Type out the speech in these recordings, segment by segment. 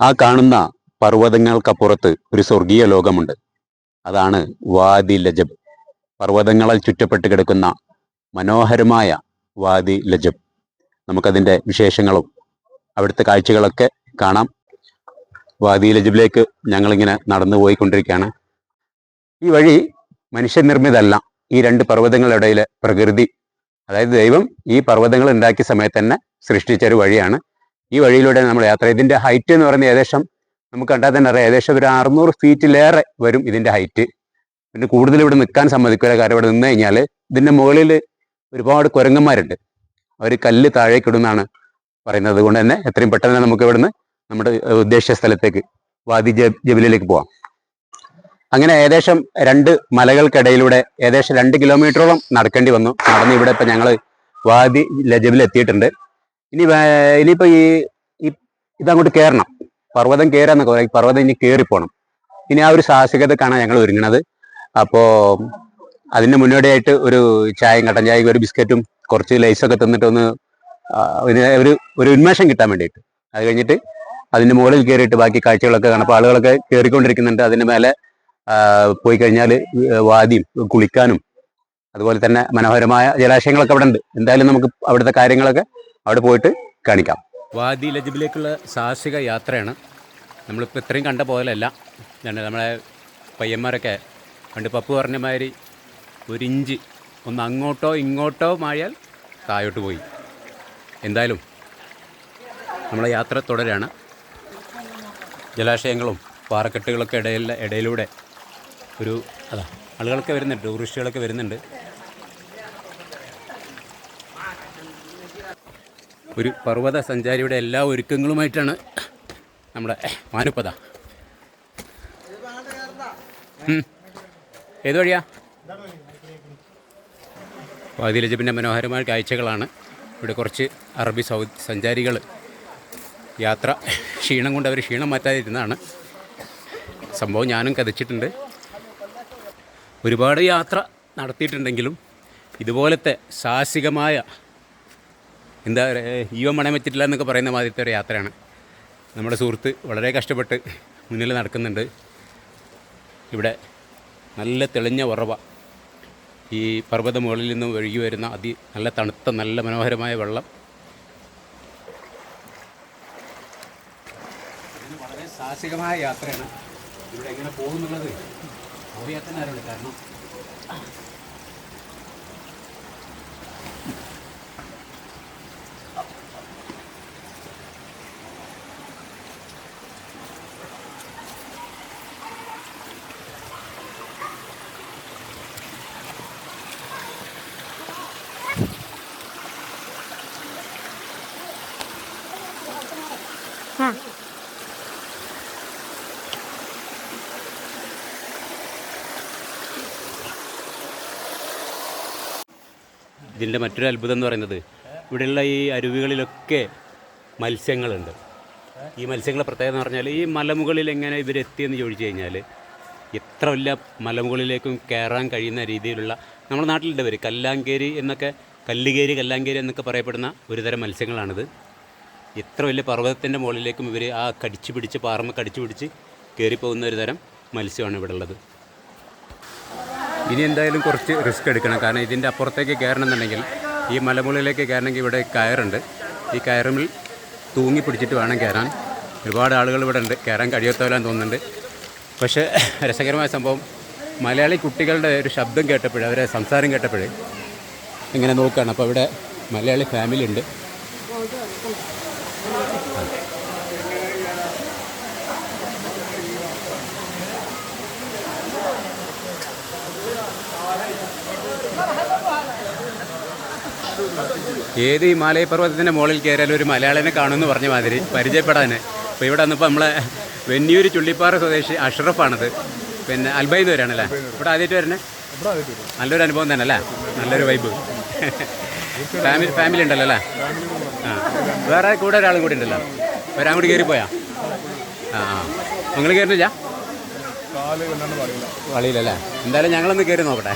ആ കാണുന്ന പർവതങ്ങൾക്കപ്പുറത്ത് ഒരു സ്വർഗീയ ലോകമുണ്ട്. അതാണ് വാദി ലജബ്. പർവതങ്ങളാൽ ചുറ്റപ്പെട്ട് കിടക്കുന്ന മനോഹരമായ വാദി ലജബ്. നമുക്കതിന്റെ വിശേഷങ്ങളും അവിടുത്തെ കാഴ്ചകളൊക്കെ കാണാം. വാദി ലജബിലേക്ക് ഞങ്ങളിങ്ങനെ നടന്നു പോയിക്കൊണ്ടിരിക്കുകയാണ്. ഈ വഴി മനുഷ്യനിർമ്മിതല്ല. ഈ രണ്ട് പർവതങ്ങളുടെ ഇടയിലെ പ്രകൃതി അതായത് ദൈവം ഈ പർവതങ്ങൾ ഉണ്ടാക്കിയ സമയത്ത് തന്നെ സൃഷ്ടിച്ച ഒരു വഴിയാണ്. ഈ വഴിയിലൂടെ നമ്മൾ യാത്ര ഇതിന്റെ ഹൈറ്റ് എന്ന് പറയുന്നത് ഏകദേശം നമുക്ക് കണ്ടാൽ തന്നെ അറിയാം. ഏകദേശം ഒരു അറുന്നൂറ് ഫീറ്റിലേറെ വരും ഇതിന്റെ ഹൈറ്റ് പിന്നെ കൂടുതൽ ഇവിടെ നിൽക്കാൻ സമ്മതിക്കില്ല. കാരണം ഇവിടെ നിന്ന് കഴിഞ്ഞാൽ ഇതിന്റെ മുകളിൽ ഒരുപാട് കുരങ്ങന്മാരുണ്ട്. അവർ കല്ല് താഴേക്ക് ഇടുന്നാണ് പറയുന്നത്. അതുകൊണ്ട് തന്നെ എത്രയും പെട്ടെന്ന് നമുക്ക് ഇവിടുന്ന് നമ്മുടെ ഉദ്ദേശിച്ച സ്ഥലത്തേക്ക് വാദി ജബ് ജബിലിലേക്ക് പോവാം. അങ്ങനെ ഏകദേശം രണ്ട് മലകൾക്കിടയിലൂടെ ഏകദേശം രണ്ട് കിലോമീറ്ററോളം നടക്കേണ്ടി വന്നു. നടന്ന് ഇവിടെ ഇപ്പൊ ഞങ്ങൾ വാദി ലജബിൽ എത്തിയിട്ടുണ്ട്. ഇനി ഇനിയിപ്പോ ഈ ഇതങ്ങോട്ട് കയറണം പർവതം കയറാന്നൊക്കെ പറയാം പർവതം ഇനി കയറിപ്പോണം ഇനി ആ ഒരു സാഹസികത കാണാൻ ഞങ്ങൾ ഒരുങ്ങണത്. അപ്പോ അതിന് മുന്നോടിയായിട്ട് ഒരു ചായയും കട്ടൻ ചായയും ഒരു ബിസ്ക്കറ്റും കുറച്ച് ലൈസൊക്കെ തന്നിട്ട് ഒന്ന് ഒരു ഒരു ഉന്മേഷം കിട്ടാൻ വേണ്ടിയിട്ട്. അത് കഴിഞ്ഞിട്ട് അതിന്റെ മുകളിൽ കയറിയിട്ട് ബാക്കി കാഴ്ചകളൊക്കെ കാണാം ആളുകളൊക്കെ കയറിക്കൊണ്ടിരിക്കുന്നുണ്ട് അതിന്റെ മേലെ പോയി കഴിഞ്ഞാൽ വാദിയും കുളിക്കാനും അതുപോലെ തന്നെ മനോഹരമായ ജലാശയങ്ങളൊക്കെ അവിടെ ഉണ്ട് എന്തായാലും നമുക്ക് അവിടുത്തെ കാര്യങ്ങളൊക്കെ അവിടെ പോയിട്ട് കാണിക്കാം. വാദി ലജബിലേക്കുള്ള സാഹസിക യാത്രയാണ്. നമ്മളിപ്പോൾ ഇത്രയും കണ്ട പോലെയല്ല നമ്മളെ പയ്യന്മാരൊക്കെ പണ്ട് പപ്പു പറഞ്ഞ മാതിരി ഇഞ്ച്. ഒന്ന് അങ്ങോട്ടോ ഇങ്ങോട്ടോ മാറിയാൽ താഴോട്ട് പോയി. എന്തായാലും നമ്മളെ യാത്ര തുടരാണ്. ജലാശയങ്ങളും പാറക്കെട്ടുകളൊക്കെ ഇടയിൽ ഇടയിലൂടെ ഒരു അതാ ആളുകളൊക്കെ വരുന്നുണ്ട് ടൂറിസ്റ്റുകളൊക്കെ വരുന്നുണ്ട്. ഒരു പർവത സഞ്ചാരിയുടെ എല്ലാ ഒരുക്കങ്ങളുമായിട്ടാണ് നമ്മുടെ മാനുപ്പത. ഏത് വഴിയാ? വാതിലജപ്പിന്റെ മനോഹരമായ കാഴ്ചകളാണ് ഇവിടെ കുറച്ച് അറബി സൗ സഞ്ചാരികൾ യാത്ര ക്ഷീണം കൊണ്ട് അവർ ക്ഷീണം മാറ്റാതിരുന്നതാണ്. സംഭവം ഞാനും കഥിച്ചിട്ടുണ്ട്. ഒരുപാട് യാത്ര നടത്തിയിട്ടുണ്ടെങ്കിലും ഇതുപോലത്തെ സാഹസികമായ എന്താ പറയുക ജീവൻ പണയം വെച്ചിട്ടില്ല എന്നൊക്കെ പറയുന്ന മാതിരത്തെ ഒരു യാത്രയാണ്. നമ്മുടെ സുഹൃത്ത് വളരെ കഷ്ടപ്പെട്ട് മുന്നിൽ നടക്കുന്നുണ്ട്. ഇവിടെ നല്ല തെളിഞ്ഞ ഉറവ. ഈ പർവത മുകളിൽ നിന്നും ഒഴുകി വരുന്ന അതി നല്ല തണുത്ത നല്ല മനോഹരമായ വെള്ളം. വളരെ സാഹസികമായ യാത്രയാണ്. ഇവിടെ എങ്ങനെ പോകുന്നുള്ളത് യാത്ര കാരണം ഇതിന്റെ മറ്റൊരു അത്ഭുതം എന്ന് പറയുന്നത് ഇവിടെയുള്ള ഈ അരുവികളിലൊക്കെ മത്സ്യങ്ങളുണ്ട്. ഈ മത്സ്യങ്ങളെ പ്രത്യേകത എന്ന് പറഞ്ഞാൽ ഈ മലമുകളിൽ എങ്ങനെ ഇവരെത്തിയെന്ന് ചോദിച്ചു കഴിഞ്ഞാൽ എത്ര വലിയ മലമുകളിലേക്കും കയറാൻ കഴിയുന്ന രീതിയിലുള്ള നമ്മുടെ നാട്ടിലുണ്ട് ഇവർ കല്ലാങ്കേരി എന്നൊക്കെ കല്ലുകേരി കല്ലാങ്കേരി എന്നൊക്കെ പറയപ്പെടുന്ന ഒരുതരം മത്സ്യങ്ങളാണിത്. എത്ര വലിയ പർവതത്തിന്റെ മുകളിലേക്കും ഇവർ ആ കടിച്ചു പിടിച്ച് പാറമ കടിച്ചു പിടിച്ച് കയറിപ്പോകുന്ന ഒരു തരം മത്സ്യമാണ് ഇവിടെ ഉള്ളത് ഇനി എന്തായാലും കുറച്ച് റിസ്ക് എടുക്കണം. കാരണം ഇതിന്റെ അപ്പുറത്തേക്ക് കയറണമെന്നുണ്ടെങ്കിൽ ഈ മലമുകളിലേക്ക് കയറണമെങ്കിൽ ഇവിടെ കയറുണ്ട്. ഈ കയറുമിൽ തൂങ്ങി പിടിച്ചിട്ട് വേണം കയറാൻ. ഒരുപാട് ആളുകൾ ഇവിടെ ഉണ്ട്. കയറാൻ കഴിയാത്തവരാന്ന് തോന്നുന്നുണ്ട്. പക്ഷേ രസകരമായ സംഭവം മലയാളി കുട്ടികളുടെ ഒരു ശബ്ദം കേട്ടപ്പോഴേ അവരെ സംസാരം കേട്ടപ്പോഴേ ഇങ്ങനെ നോക്കുകയാണ്. അപ്പോൾ ഇവിടെ മലയാളി ഫാമിലി ഉണ്ട്. ഏത് ഹിമാലയ പർവതത്തിന്റെ മുകളിൽ കയറിയാലും ഒരു മലയാളിനെ കാണുമെന്ന് പറഞ്ഞ മാതിരി പരിചയപ്പെടാൻ അപ്പോൾ ഇവിടെ വന്നപ്പോൾ നമ്മളെ വെന്നിയൂർ ചുള്ളിപ്പാറ സ്വദേശി അഷ്റഫാണത്. പിന്നെ അൽബൈന്ന് വരാണല്ലേ? ഇവിടെ ആദ്യമായിട്ട് വരണേ? നല്ലൊരു അനുഭവം തന്നെ അല്ലേ? നല്ലൊരു വൈബ് ഫാമിലി ഫാമിലി ഉണ്ടല്ലോ അല്ലേ? ആ. വേറെ കൂടെ ഒരാളും കൂടി ഉണ്ടല്ലോ. വരാൻ കൂടി കയറിപ്പോയാ ആ ആ. നിങ്ങൾ കയറുന്നില്ല? വളിയിലല്ലേ? എന്തായാലും ഞങ്ങളൊന്ന് കയറി നോക്കട്ടെ.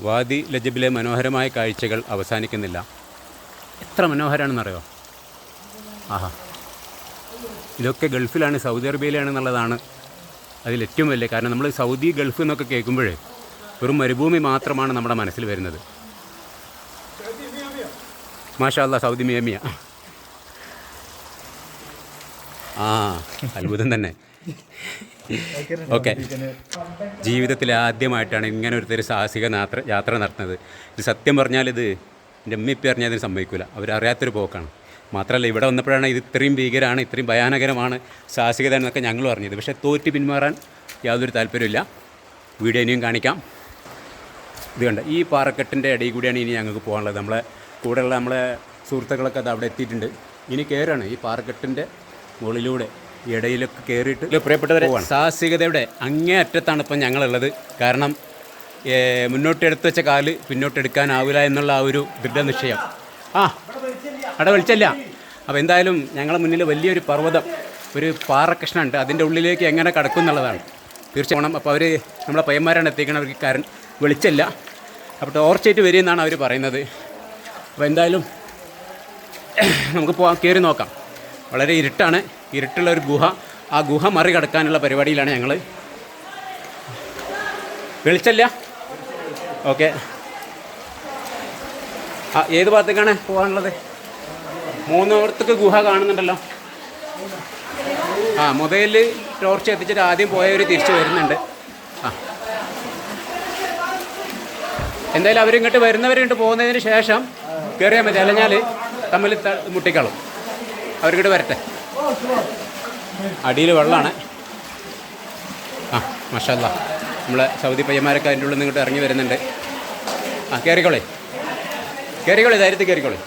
വാദി ലജബിലെ മനോഹരമായ കാഴ്ചകൾ അവസാനിക്കുന്നില്ല. എത്ര മനോഹരമാണെന്നറിയോ ആഹാ. ഇതൊക്കെ ഗൾഫിലാണ് സൗദി അറേബ്യയിലാണെന്നുള്ളതാണ് അതിലേറ്റവും വലിയ കാരണം. നമ്മൾ സൗദി ഗൾഫ് എന്നൊക്കെ കേൾക്കുമ്പോഴേ വെറും മരുഭൂമി മാത്രമാണ് നമ്മുടെ മനസ്സിൽ വരുന്നത്. മാഷാ അല്ലാ സൗദി മിയമിയ. ആ അത്ഭുതം തന്നെ. ഓക്കെ. ജീവിതത്തിൽ ആദ്യമായിട്ടാണ് ഇങ്ങനെ ഒരുത്തർ സാഹസിക യാത്ര യാത്ര നടത്തുന്നത്. ഇത് സത്യം പറഞ്ഞാൽ ഇത് എന്റെ ഇപ്പം അറിഞ്ഞാൽ അതിന് സംഭവിക്കില്ല അവരറിയാത്തൊരു പോക്കാണ്. മാത്രമല്ല ഇവിടെ വന്നപ്പോഴാണ് ഇത് ഇത്രയും ഭീകരമാണ് ഇത്രയും ഭയാനകരമാണ് സാഹസികത എന്നൊക്കെ ഞങ്ങളും അറിഞ്ഞത്. പക്ഷേ തോറ്റി പിന്മാറാൻ യാതൊരു താല്പര്യമില്ല വീഡിയോ ഇനിയും കാണിക്കാം. ഇത് കണ്ട? ഈ പാറക്കെട്ടിന്റെ ഇടയിൽ കൂടിയാണ് ഇനി ഞങ്ങൾക്ക് പോകാനുള്ളത്. നമ്മളെ കൂടെയുള്ള നമ്മളെ സുഹൃത്തുക്കളൊക്കെ അത് അവിടെ എത്തിയിട്ടുണ്ട്. ഇനി കയറാണ് ഈ പാറക്കെട്ടിന്റെ മുകളിലൂടെ ഇടയിലൊക്കെ കയറിയിട്ട് പ്രിയപ്പെട്ടവരെ സാഹസികതയുടെ അങ്ങേ അറ്റത്താണ് ഇപ്പം ഞങ്ങളുള്ളത്. കാരണം മുന്നോട്ടെടുത്ത് വെച്ച കാൽ പിന്നോട്ടെടുക്കാനാവില്ല എന്നുള്ള ആ ഒരു ദൃഢനിശ്ചയം ആ അവിടെ വിളിച്ചല്ല. അപ്പോൾ എന്തായാലും ഞങ്ങളെ മുന്നിൽ വലിയൊരു പർവതം ഒരു പാറകൃഷ്ണുണ്ട് അതിന്റെ ഉള്ളിലേക്ക് എങ്ങനെ കടക്കും എന്നുള്ളതാണ്. തീർച്ചയായും അപ്പോൾ അവർ നമ്മളെ പയ്യന്മാരാണ് എത്തിക്കണം അവർക്ക് കാരൻ വെളിച്ചല്ല. അപ്പോൾ ടോർച്ചായിട്ട് വരുമെന്നാണ് അവർ പറയുന്നത്. അപ്പോൾ എന്തായാലും നമുക്ക് പോകാം കയറി നോക്കാം. വളരെ ഇരുട്ടാണ്. ഇരുട്ടുള്ള ഒരു ഗുഹ. ആ ഗുഹ മറികടക്കാനുള്ള പരിപാടിയിലാണ് ഞങ്ങൾ വെളിച്ചല്ല? ഓക്കെ. ആ ഏത് ഭാഗത്തേക്കാണ് പോകാനുള്ളത്? മൂന്നിടത്തേക്ക് ഗുഹ കാണുന്നുണ്ടല്ലോ. ആ മൊബൈലിൽ ടോർച്ച് എത്തിച്ചിട്ട് ആദ്യം പോയവർ തിരിച്ചു വരുന്നുണ്ട്. ആ. എന്തായാലും അവരിങ്ങോട്ട് വരുന്നവരിങ്ങോട്ട് പോകുന്നതിന് ശേഷം കയറിയാൽ മതി. അല്ലെങ്കിൽ തമ്മിൽ മുട്ടിക്കളും അവരിങ്ങോട്ട് വരട്ടെ. അടിയിൽ വെള്ളമാണ്. ആ മഷല്ല. നമ്മളെ സൗദി പയ്യന്മാരൊക്കെ അതിന്റെ ഉള്ളിൽ നിങ്ങൾ ഇറങ്ങി വരുന്നുണ്ട്. ആ കയറിക്കോളെ കയറിക്കോളെ ധൈര്യത്തിൽ കയറിക്കോളെ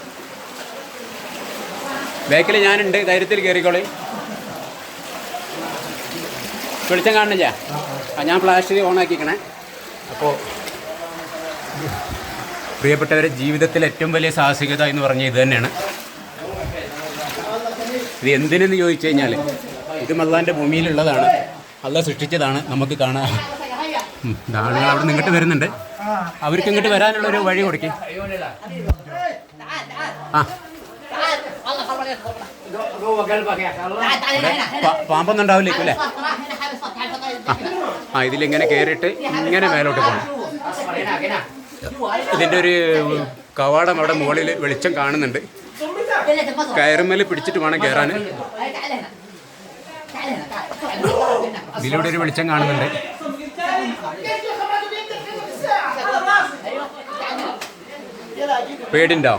ബാക്കിൽ ഞാനുണ്ട് ധൈര്യത്തിൽ കയറിക്കോളെ വെളിച്ചം കാണുന്നില്ല? ആ ഞാൻ ഫ്ലാഷ് ഓണാക്കിക്കണേ അപ്പോൾ പ്രിയപ്പെട്ടവരെ ജീവിതത്തിൽ ഏറ്റവും വലിയ സാഹസികത എന്ന് പറഞ്ഞാൽ ഇത് തന്നെയാണ്. ഇത് എന്തിനെന്ന് ചോദിച്ചു കഴിഞ്ഞാൽ ഇത് അള്ളാന്റെ ഭൂമിയിലുള്ളതാണ്. അല്ല സൃഷ്ടിച്ചതാണ്. നമുക്ക് കാണാം. ആളുകൾ അവിടെ നിങ്ങോട്ട് വരുന്നുണ്ട്. അവർക്ക് ഇങ്ങോട്ട് വരാനുള്ള ഒരു വഴി കൊടുക്കേ. ആ. പ- പാമ്പൊന്നും ഉണ്ടാവില്ലേക്കും അല്ലേ? ആ ഇതിലിങ്ങനെ കയറിയിട്ട് ഇങ്ങനെ മേലോട്ട് പോകണം ഇതിന്റെ ഒരു കവാടം അവിടെ മുകളിൽ വെളിച്ചം കാണുന്നുണ്ട്. കയറുമേൽ പിടിച്ചിട്ട് വേണം കയറാൻ ഇതിലൂടെ ഒരു വെളിച്ചം കാണുന്നുണ്ട്. പേടിണ്ടോ?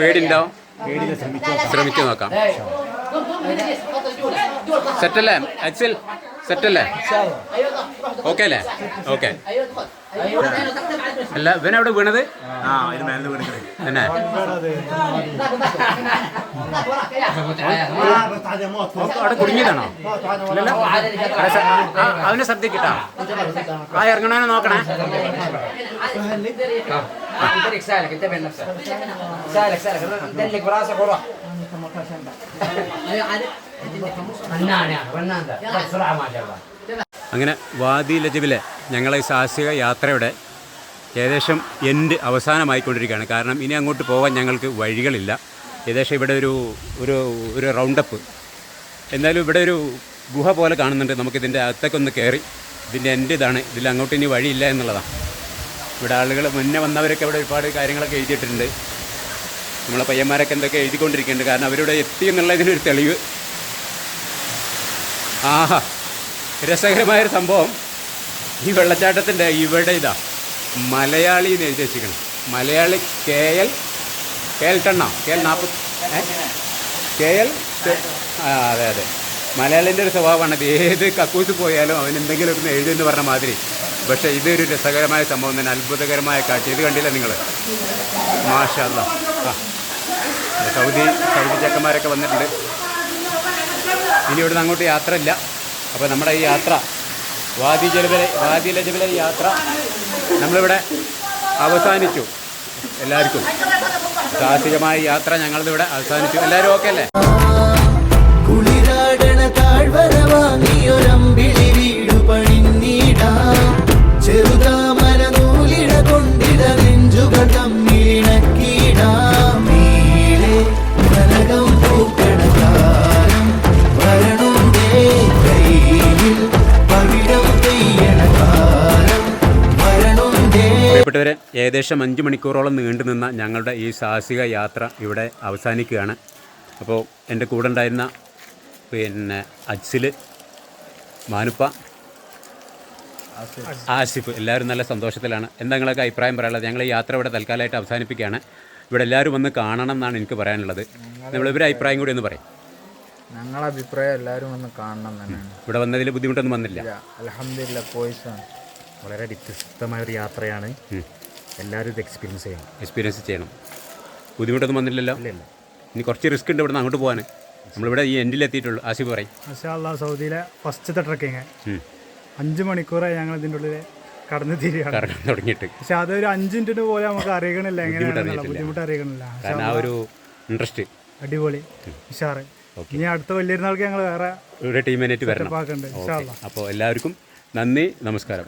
പേടിണ്ടോ? ശ്രമിച്ചു. നോക്കാം. സെറ്റല്ലേ? അച്ഛൽ സെറ്റല്ലേ? ഓക്കെ അല്ലേ ഓക്കെ അല്ല ഇവനവിടെ വീണത് ആ ഇത് മേലെ വീണിക്കണേ തന്നെ അവിടെ കുടുങ്ങിയതാണോ ഇല്ലല്ലോ അവിടെ സ- ആ, അവനെ ശ്രദ്ധിക്കട്ടാ ആ ഇറങ്ങണവനെ നോക്കണേ انت سالك انتبه لنفسك سالك سالك دلك براسك وروح فنان يعني فنان ده بسرعه ما شاء الله അങ്ങനെ വാദി ലജബിലെ ഞങ്ങളെ സാഹസിക യാത്രയുടെ ഏകദേശം എൻഡ് അവസാനമായിക്കൊണ്ടിരിക്കുകയാണ്. കാരണം ഇനി അങ്ങോട്ട് പോകാൻ ഞങ്ങൾക്ക് വഴികളില്ല. ഏകദേശം ഇവിടെ ഒരു ഒരു ഒരു റൗണ്ടപ്പ് എന്തായാലും ഇവിടെ ഒരു ഗുഹ പോലെ കാണുന്നുണ്ട്. നമുക്കിതിന്റെ അകത്തേക്കൊന്ന് കയറി ഇതിന്റെ എൻഡ് ഇതാണ്. ഇതിൽ അങ്ങോട്ട് ഇനി വഴിയില്ല എന്നുള്ളതാണ്. ഇവിടെ ആളുകൾ മുന്നേ വന്നവരൊക്കെ ഇവിടെ ഒരുപാട് കാര്യങ്ങളൊക്കെ എഴുതിയിട്ടുണ്ട്. നമ്മളെ പയ്യന്മാരൊക്കെ എന്തൊക്കെ എഴുതിക്കൊണ്ടിരിക്കുന്നുണ്ട്. കാരണം അവരിവിടെ എത്തി എന്നുള്ളതിനൊരു തെളിവ്. ആഹാ. രസകരമായൊരു സംഭവം. ഈ വെള്ളച്ചാട്ടത്തിന്റെ ഇവിടെ ഇതാ. മലയാളി എന്ന് എഴുതി വെച്ചിരിക്കണം. Malayali K L K L ടണ്ണ? K L നാൽപ്പത് കെ എൽ അതെ അതെ. മലയാളിന്റെ ഒരു സ്വഭാവമാണ് അത് ഏത് കക്കൂസ് പോയാലും അവൻ എന്തെങ്കിലും ഒന്ന് എഴുതുമെന്ന് പറഞ്ഞ മാതിരി. പക്ഷേ ഇതൊരു രസകരമായ സംഭവം തന്നെ അത്ഭുതകരമായ കാഴ്ച. ഇത് കണ്ടില്ല നിങ്ങൾ മാഷല്ല സൗദി സൗദി ചക്കന്മാരൊക്കെ വന്നിട്ടുണ്ട്. ഇനി ഇവിടുന്ന് അങ്ങോട്ട് യാത്ര ഇല്ല. അപ്പോൾ നമ്മുടെ ഈ യാത്ര വാദി ജലബല വാദി ലജബല യാത്ര നമ്മളിവിടെ അവസാനിച്ചു. എല്ലാവർക്കും സാഹസികമായ യാത്ര ഞങ്ങളിവിടെ അവസാനിച്ചു. എല്ലാവരും ഓക്കെ അല്ലേ? കുളിരാടണ താഴ്വര വാങ്ങിയൊരമ്പിളി ഏകദേശം അഞ്ച് മണിക്കൂറോളം നീണ്ടു നിന്ന ഞങ്ങളുടെ ഈ സാഹസിക യാത്ര ഇവിടെ അവസാനിക്കുകയാണ്. അപ്പോൾ എന്റെ കൂടെ ഉണ്ടായിരുന്ന പിന്നെ അജ്സിൽ മാനുപ്പ ആസിഫ് എല്ലാവരും നല്ല സന്തോഷത്തിലാണ്. എന്താ നിങ്ങളൊക്കെ അഭിപ്രായം പറയാനുള്ളത്? ഞങ്ങൾ ഈ യാത്ര ഇവിടെ തൽക്കാലമായിട്ട് അവസാനിപ്പിക്കുകയാണ്. ഇവിടെ എല്ലാവരും വന്ന് കാണണം എന്നാണ് എനിക്ക് പറയാനുള്ളത്. നമ്മൾ ഇവരുടെ അഭിപ്രായം കൂടി ഒന്ന് പറയും. ഞങ്ങളുടെ അഭിപ്രായം എല്ലാവരും വന്ന് കാണണം തന്നെയാണ് ഇവിടെ വന്നതിൽ ബുദ്ധിമുട്ടൊന്നും വന്നില്ല. അലഹമില്ല പോയിസാണ് വളരെ വ്യത്യസ്തമായ ഒരു യാത്രയാണ് എല്ലാവരും ഇത് എക്സ്പീരിയൻസ് ചെയ്യണം. എക്സ്പീരിയൻസ് ചെയ്യണം. ബുദ്ധിമുട്ടൊന്നും വന്നില്ലല്ലോ? ഇല്ല. ഇനി കുറച്ച് റിസ്ക് ഉണ്ട് ഇവിടെ നിന്ന് അങ്ങോട്ട് പോകാൻ നമ്മളിവിടെ ഈ എൻഡിൽ എൻഡിലെത്തിയിട്ടുള്ളൂ ആസിഫ് പറയും. മഷാല്ല സൗദിയിലെ ഫസ്റ്റത്തെ ട്രക്കിങ്. അഞ്ച് മണിക്കൂറായി ഞങ്ങൾ ഇതിന്റെ ഉള്ളിൽ കടന്നു തീരുകയാണ് കറങ്ങാൻ തുടങ്ങിയിട്ട്. പക്ഷെ അതൊരു അഞ്ച് മിനിറ്റിന് പോലെ നമുക്ക് അറിയണില്ല എങ്ങനെയാണെന്നുള്ള. ബുദ്ധിമുട്ട് അറിയണില്ല കാരണം ആ ഒരു ഇൻട്രസ്റ്റ് അടിപൊളി. ഉഷാറ്. ഇനി അടുത്ത വലിയൊരുന്നാൾക്ക് ഞങ്ങൾ വേറെ ഒരു ടീമിനായിട്ട് വരണം. അപ്പോൾ എല്ലാവർക്കും നന്ദി നമസ്കാരം.